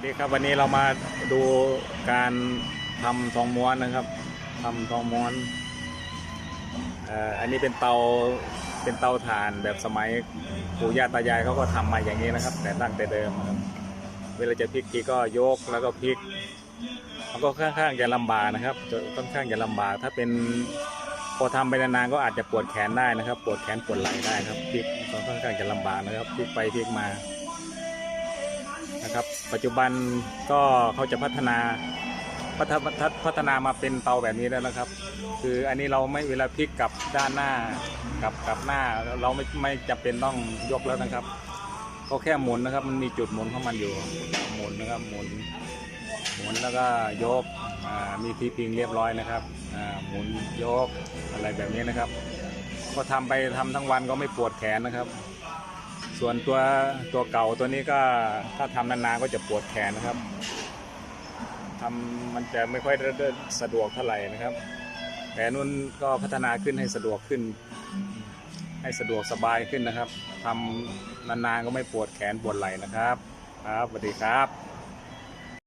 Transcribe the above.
วัสดีครับวันนี้เรามาดูการทำทองม้วนนะครับทำทองม้วนอันนี้เป็นเตาเป็นเตาถ่านแบบสมัยปู่ย่าตายายเขาก็ทำมาอย่างนี้นะครับ แต่ตั้งแต่เดิมครับเวลาจะพลิกทีก็ยกแล้วก็พลิกมันก็ค่อนข้างจะลำบากนะครับค่อนข้างจะลำบากถ้าเป็นพอทำไปนานๆก็อาจจะปวดแขนได้นะครับ ปวดแขนปวดไหล่ได้ครับพลิกค่อนข้างจะลำบากนะครับพลิกไปพลิกมา นะครับ ปัจจุบันก็เขาจะพัฒนาพัฒพัฒพัฒนามาเป็นเตาแบบนี้แล้วนะครับ คืออันนี้เราไม่เวลาพลิกกับด้านหน้ากับกับหน้าเราไม่ไม่จำเป็นต้องยกแล้วนะครับก็แค่หมุนนะครับ มันมีจุดหมุนของมันอยู่หมุนนะครับหมุนหมุนแล้วก็ยกมีที่พิงเรียบร้อยนะครับหมุนยกอะไรแบบนี้นะครับ ก็ทำไปทำทั้งวันก็ไม่ปวดแขนนะครับ ส่วนตัวตัวเก่าตัวนี้ก็ถ้าทำนานๆก็จะปวดแขนนะครับทำมันจะไม่ค่อยสะดวกเท่าไหร่นะครับ แต่นุ่นก็พัฒนาขึ้นให้สะดวกขึ้น ให้สะดวกสบายขึ้นนะครับทำนานๆก็ไม่ปวดแขนปวดไหล่นะครับ ครับสวัสดีครับ